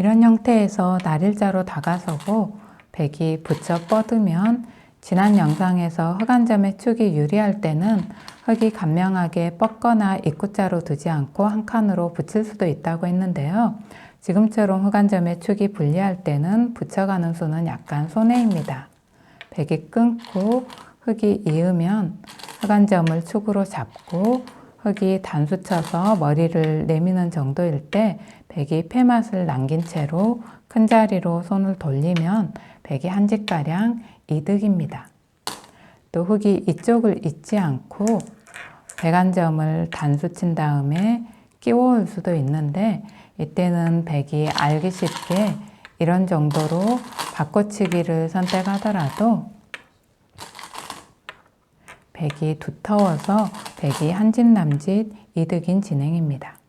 이런 형태에서 날일자로 다가서고 백이 붙여 뻗으면 지난 영상에서 흑안점의 축이 유리할 때는 흑이 간명하게 뻗거나 입구자로 두지 않고 한 칸으로 붙일 수도 있다고 했는데요. 지금처럼 흑안점의 축이 불리할 때는 붙여가는 수는 약간 손해입니다. 백이 끊고 흑이 이으면 흑안점을 축으로 잡고 흑이 단수 쳐서 머리를 내미는 정도일 때 백이 패맛을 남긴 채로 큰 자리로 손을 돌리면 백이 한 집가량 이득입니다. 또 흑이 이쪽을 잊지 않고 백안점을 단수 친 다음에 끼워올 수도 있는데 이때는 백이 알기 쉽게 이런 정도로 바꿔치기를 선택하더라도 백이 두터워서 백이 한짓 남짓 이득인 진행입니다.